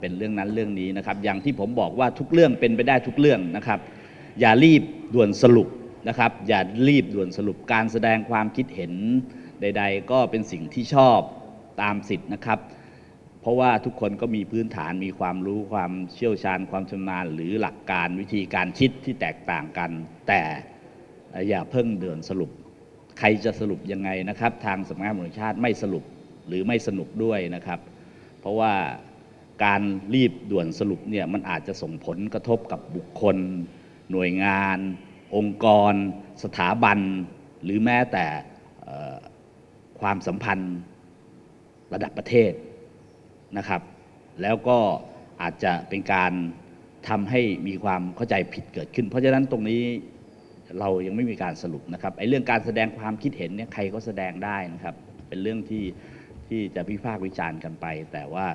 เป็นเรื่องนั้นเรื่องนี้นะครับ อย่างที่ผมบอกว่าทุกเรื่องเป็นไปได้ทุกเรื่องนะครับ อย่ารีบด่วนสรุปนะครับ อย่ารีบด่วนสรุปการแสดงความคิดเห็นใด ๆ ก็เป็นสิ่งที่ชอบตามสิทธิ์นะครับ เพราะว่าทุกคนก็มีพื้นฐานมีความรู้ความเชี่ยวชาญความชำนาญ หรือหลักการวิธีการคิดที่แตกต่างกัน แต่อย่าเพิ่งเดือนสรุป ใครจะสรุปยังไงนะครับ ทางสำนักงานตำรวจชาติไม่สรุปหรือไม่สนุกด้วยนะครับ เพราะว่า การรีบด่วนสรุปเนี่ยมันอาจจะส่งผลกระทบกับบุคคล หน่วยงาน องค์กร สถาบัน หรือแม้แต่ความสัมพันธ์ระดับประเทศนะครับ แล้วก็อาจจะเป็นการทำให้มีความเข้าใจผิดเกิดขึ้น เพราะฉะนั้นตรงนี้เรายังไม่มีการสรุปนะครับไอ้เรื่องการแสดงความคิดเห็นเนี่ยใครก็แสดงได้นะครับ เป็นเรื่องที่ที่จะพิพากษ์วิจารณ์กันไป แต่ว่า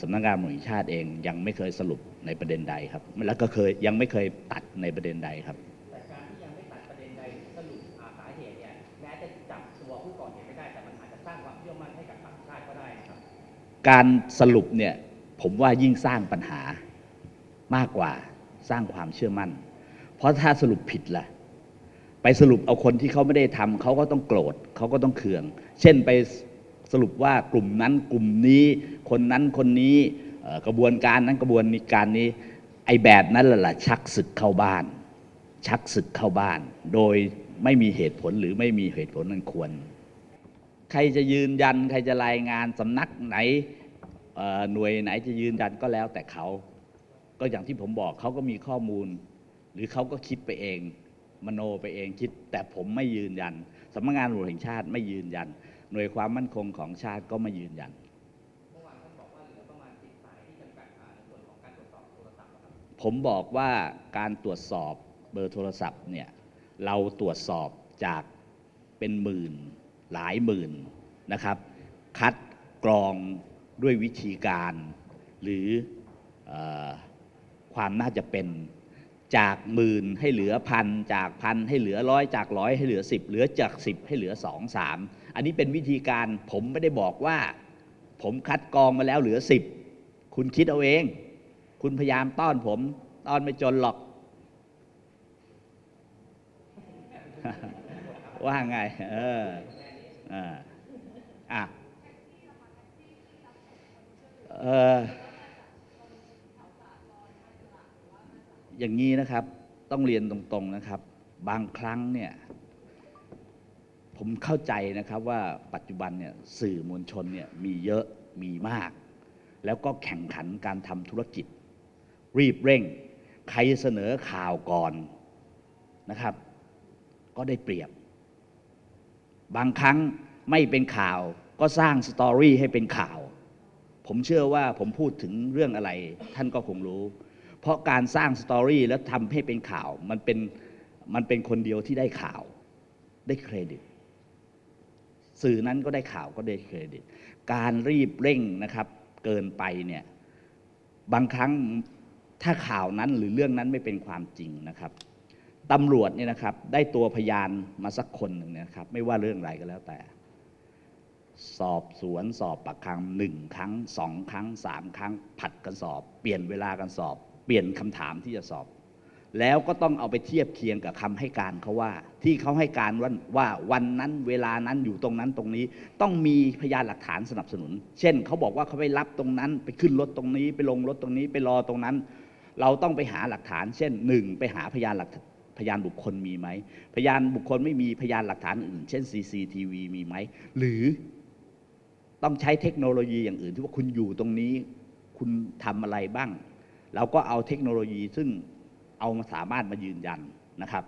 สำนักงานตำรวจแห่งชาติเองยังไม่เคยสรุปในประเด็นใดครับ แล้วก็เคยยังไม่เคยตัดในประเด็นใดครับแต่การที่ยังไม่ตัดประเด็นใดสรุปหาสาเหตุเนี่ยแม้จะจับตัวผู้ก่อเหตุไม่ได้แต่มันอาจจะสร้างความเชื่อมั่นให้กับต่างชาติก็ได้นะครับ การสรุปเนี่ยผมว่ายิ่งสร้างปัญหามากกว่าสร้างความเชื่อมั่น เพราะถ้าสรุปผิดล่ะไปสรุปเอาคนที่เขาไม่ได้ทำเขาก็ต้องโกรธเขาก็ต้องเคือง เช่นไป สรุปว่ากลุ่มนั้นกลุ่มนี้ คนนั้นคนนี้กระบวนการนั้นกระบวนการนี้ ไอ้แบบนั้นแหละล่ะชักศึกเข้าบ้าน ชักศึกเข้าบ้าน โดยไม่มีเหตุผลหรือไม่มีเหตุผลนั้นควร ใครจะยืนยัน ใครจะรายงานสำนักไหนหน่วยไหนจะยืนยันก็แล้วแต่เขา ก็อย่างที่ผมบอกเขาก็มีข้อมูล หรือเขาก็คิดไปเอง มโนไปเองคิด แต่ผมไม่ยืนยันสำนักงานตำรวจแห่งชาติไม่ยืนยัน หน่วยความมั่นคงของชาติก็ไม่ยืนยันผมบอกว่าการตรวจสอบเบอร์โทรศัพท์เนี่ยเราตรวจสอบจากเป็นหมื่นหลายหมื่นนะครับ คัดกรองด้วยวิธีการ หรืออความน่าจะเป็นจากหมื่นให้เหลือพันจากพันให้เหลือร้อยจากร้อยให้เหลือสิบเหลือจากสิบให้เหลือสองสาม อันนี้เป็นวิธีการผมไม่ได้บอกว่า ผมคัดกรองมาแล้วเหลือสิบคุณคิดเอาเอง คุณพยายามต้อนผม ต้อนไม่จนหรอก ว่าไง เอออออะเอออย่างนี้นะครับ ต้องเรียนตรงๆนะครับ บางครั้งเนี่ย ผมเข้าใจนะครับว่าปัจจุบันเนี่ยสื่อมวลชนเนี่ยมีเยอะมีมาก แล้วก็แข่งขันการทำธุรกิจ รีบเร่ง ใครเสนอข่าวก่อนนะครับ ก็ได้เปรียบ บางครั้งไม่เป็นข่าวก็สร้างสตอรี่ให้เป็นข่าว ผมเชื่อว่าผมพูดถึงเรื่องอะไร ท่านก็คงรู้ เพราะการสร้างสตอรี่แล้วทำให้เป็นข่าว มันเป็นมันเป็นคนเดียวที่ได้ข่าวได้เครดิต สื่อนั้นก็ได้ข่าวก็ได้เครดิต การรีบเร่งนะครับ เกินไปเนี่ยบางครั้งถ้าข่าวนั้นหรือเรื่องนั้นไม่เป็นความจริงนะครับตำรวจเนี่ยนะครับได้ตัวพยานมาสักคนหนึ่งนยนะครับ ไม่ว่าเรื่องอะไรก็แล้วแต่ สอบสวนสอบปากคำหนึ่งครั้งสองครั้งสามครั้ง ผัดกันสอบ เปลี่ยนเวลากันสอบ เปลี่ยนคำถามที่จะสอบ แล้วก็ต้องเอาไปเทียบเคียงกับคำให้การเขาว่า ที่เขาให้การว่าว่าวันนั้นเวลานั้นอยู่ตรงนั้นตรงนี้ ต้องมีพยานหลักฐานสนับสนุน เช่นเขาบอกว่าเขาไปรับตรงนั้น ไปขึ้นรถตรงนี้ ไปลงรถตรงนี้ ไปรอตรงนั้น เราต้องไปหาหลักฐาน เช่นหนึ่งไปหาพยานหลักพยานบุคคลมีไหม พยานบุคคลไม่มีพยานหลักฐานอื่น เช่น CCTV มีไหม หรือต้องใช้เทคโนโลยีอย่างอื่นที่ว่าคุณอยู่ตรงนี้ คุณทำอะไรบ้าง เราก็เอาเทคโนโลยีซึ่ง เอามาสามารถมายืนยันนะครับ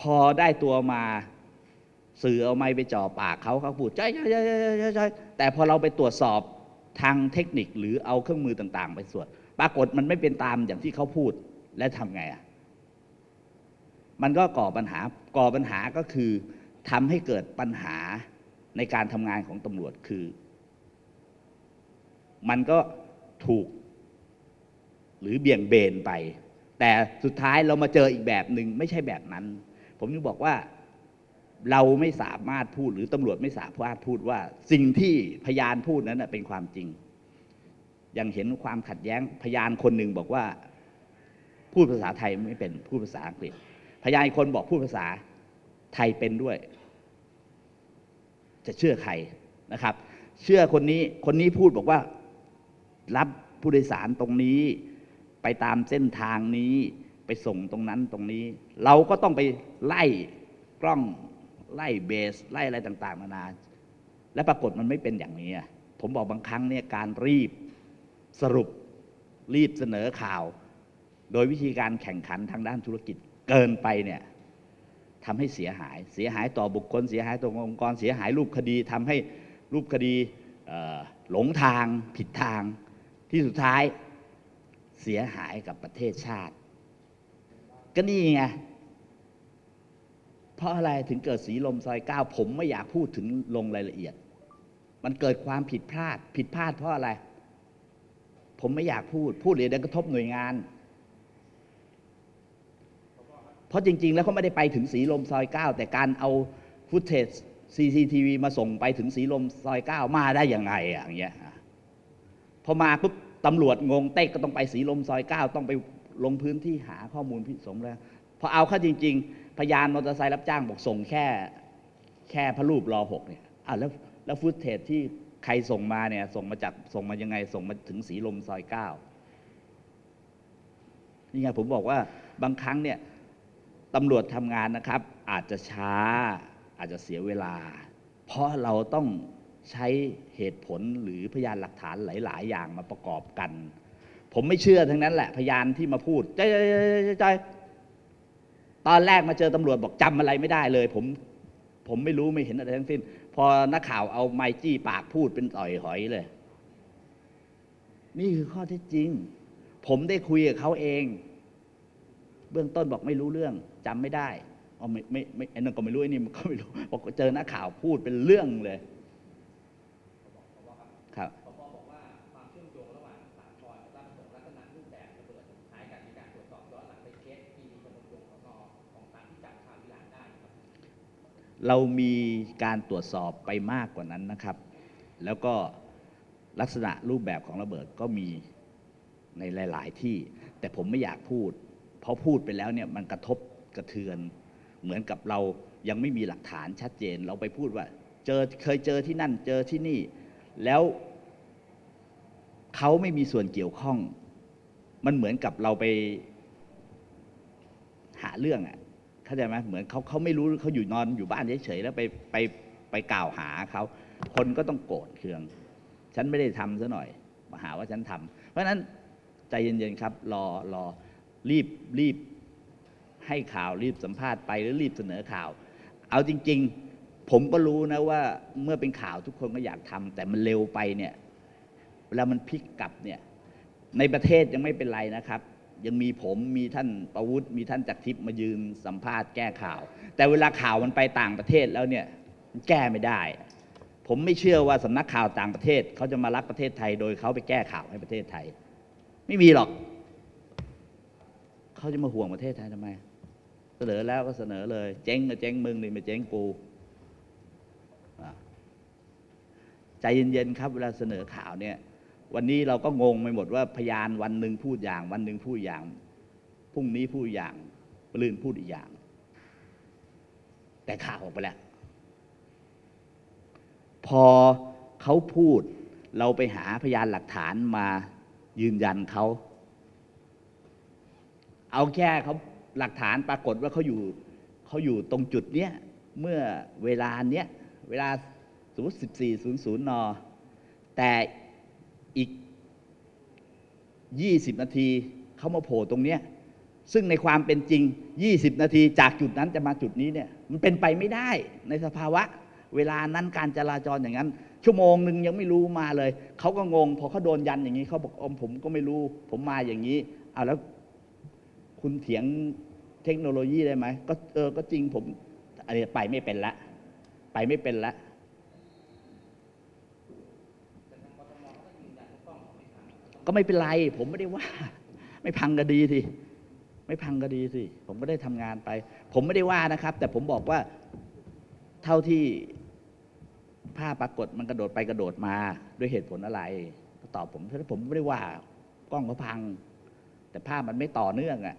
พอได้ตัวมาสื่อเอาไม้ไปจ่อปากเขาเขาพูดใช่ใช่ใช่ใช่ใช่แต่พอเราไปตรวจสอบทางเทคนิคหรือเอาเครื่องมือต่าง ๆ ไปตรวจปรากฏมันไม่เป็นตามอย่างที่เขาพูดและทำไงอะมันก็ก่อปัญหาก่อปัญหาก็คือทำให้เกิดปัญหาในการทำงานของตำรวจคือ มันก็ถูก หรือเบี่ยงเบนไป แต่สุดท้ายเรามาเจออีกแบบหนึ่งไม่ใช่แบบนั้น ผมจึงบอกว่าเราไม่สามารถพูดหรือตำรวจไม่สามารถพูดว่า สิ่งที่พยานพูดนั้นเป็นความจริง ยังเห็นความขัดแย้งพยานคนหนึ่งบอกว่า พูดภาษาไทยไม่เป็นพูดภาษาอังกฤษ พยานอีกคนบอกพูดภาษาไทยเป็นด้วย จะเชื่อใครนะครับ เชื่อคนนี้คนนี้พูดบอกว่า รับผู้โดยสารตรงนี้ ไปตามเส้นทางนี้ไปส่งตรงนั้นตรงนี้ เราก็ต้องไปไล่กล้องไล่เบส ไล่อะไรต่างๆนานาและปรากฏมันไม่เป็นอย่างนี้ ผมบอกบางครั้งเนี่ยการรีบสรุปรีบเสนอข่าว โดยวิธีการแข่งขันทางด้านธุรกิจเกินไปเนี่ยทำให้เสียหาย เสียหายต่อบุคคล เสียหายต่อองค์กร เสียหายรูปคดีทำให้รูปคดีหลงทางผิดทางที่สุดท้าย เสียหายกับประเทศชาติ ก็นี่ไงเพราะอะไรถึงเกิดสีลมซอยเก้าผมไม่อยากพูดถึงลงรายละเอียด มันเกิดความผิดพลาด ผิดพลาดเพราะอะไร ผมไม่อยากพูด พูดเดี๋ยวกระทบหน่วยงาน เพราะจริง ๆ แล้วเขาไม่ได้ไปถึงสีลมซอยเก้าแต่การเอาฟุตเทจ CCTV มาส่งไปถึงสีลมซอยเก้ามาได้ยังไงอย่างเงี้ยพอมาปุ๊บ ตำรวจงงเต้ก็ต้องไปสีลมซอยเก้าต้องไปลงพื้นที่หาข้อมูลพิสงแล้วพอเอาเข้าจริง ๆ พยานมอเตอร์ไซค์รับจ้างบอกส่งแค่ แค่พระรูปรอหกเนี่ยอะแล้วแล้วฟุตเทจที่ใครส่งมาเนี่ยส่งมาจากส่งมายังไง ส่งมาถึงสีลมซอยเก้านี่ไงผมบอกว่าบางครั้งเนี่ยตำรวจทำงานนะครับ อาจจะช้า อาจจะเสียเวลา เพราะเราต้อง ใช้เหตุผลหรือพยานหลักฐานหลาย ๆ อย่างมาประกอบกัน ผมไม่เชื่อทั้งนั้นแหละ พยานที่มาพูดใจใจใจใจตอนแรกมาเจอตำรวจบอกจำอะไรไม่ได้เลย ผมผมไม่รู้ไม่เห็นอะไรทั้งสิ้น พอนักข่าวเอาไมค์จี้ปากพูดเป็นต่อยหอยเลย นี่คือข้อเท็จจริง ผมได้คุยกับเขาเอง เบื้องต้นบอกไม่รู้เรื่องจำไม่ได้เอไม่ไม่ไม่ไอ้นั่นก็ไม่รู้ไอ้นี่มันก็ไม่รู้บอกเจอนักข่าวพูดเป็นเรื่องเลย เรามีการตรวจสอบไปมากกว่านั้นนะครับ แล้วก็ลักษณะรูปแบบของระเบิดก็มีในหลาย ๆ ที่ แต่ผมไม่อยากพูด เพราะพูดไปแล้วเนี่ยมันกระทบกระเทือน เหมือนกับเรายังไม่มีหลักฐานชัดเจน เราไปพูดว่า เจอเคยเจอที่นั่นเจอที่นี่ แล้วเขาไม่มีส่วนเกี่ยวข้อง มันเหมือนกับเราไปหาเรื่องอะ่ะ เข้าใจไหมเหมือนเขาเขาไม่รู้เขาอยู่นอนอยู่บ้านเฉยๆแล้วไปไปไปกล่าวหาเขาคนก็ต้องโกรธเคือง ฉันไม่ได้ทำซะหน่อยมาหาว่าฉันทำเพราะฉะนั้นใจเย็นๆครับ รอรอรีบรีบให้ข่าวรีบสัมภาษณ์ไปหรือรีบเสนอข่าว เอาจริง ๆ ผมก็รู้นะว่าเมื่อเป็นข่าวทุกคนก็อยากทำแต่มันเร็วไปเนี่ยเวลามันพลิกกลับเนี่ยในประเทศยังไม่เป็นไรนะครับ ยังมีผมมีท่านประวุฒิมีท่านจักรทิพย์มายืนสัมภาษณ์แก้ข่าว แต่เวลาข่าวมันไปต่างประเทศแล้วเนี่ยมันแก้ไม่ได้ ผมไม่เชื่อว่าสำนักข่าวต่างประเทศเขาจะมารักประเทศไทย โดยเขาไปแก้ข่าวให้ประเทศไทย ไม่มีหรอกเขาจะมาห่วงประเทศไทยทำไม เสนอแล้วก็เสนอเลย เจ๊งก็เจ๊งมึงนี่มาเจ๊งกูใจเย็นๆครับ เวลาเสนอข่าวเนี่ย วันนี้เราก็งงไปหมดว่าพยานวันหนึ่งพูดอย่าง วันหนึ่งพูดอย่างพรุ่งนี้พูดอย่างปลื่นพูดอีกอย่าง แต่ข่าวออกไปแล้ว พอเขาพูดเราไปหาพยานหลักฐานมายืนยันเขา เอาแค่เขาหลักฐานปรากฏว่าเขาอยู่เขาอยู่ตรงจุดเนี้ยเมื่อเวลาเนี้ยเวลาสมมติ14.00นแต่ อีก 20 นาทีเขามาโผล่ตรงเนี้ยซึ่งในความเป็นจริง 20 นาทีจากจุดนั้นจะมาจุดนี้เนี่ยมันเป็นไปไม่ได้ในสภาวะ เวลานั้นการจราจรอย่างนั้น ชั่วโมงหนึ่งยังไม่รู้มาเลย เขาก็งง พอเขาโดนยันอย่างนี้เขาบอกอมผมก็ไม่รู้ ผมมาอย่างนี้เอาแล้วคุณเถียงเทคโนโลยีได้ไหมก็เออก็จริงผมอันนี้ไปไม่เป็นละ ไปไม่เป็นละ ก็ไม่เป็นไร ผมไม่ได้ว่า ไม่พังก็ดีสิไม่พังก็ดีสิผมก็ได้ทำงานไป ผมไม่ได้ว่านะครับ แต่ผมบอกว่าเท่าที่ภาพปรากฏมันกระโดดไปกระโดดมา ด้วยเหตุผลอะไรก็ตอบผมเพราผมไม่ได้ว่ากล้องเขาพัง แต่ภาพมันไม่ต่อเนื่องอะ่ะ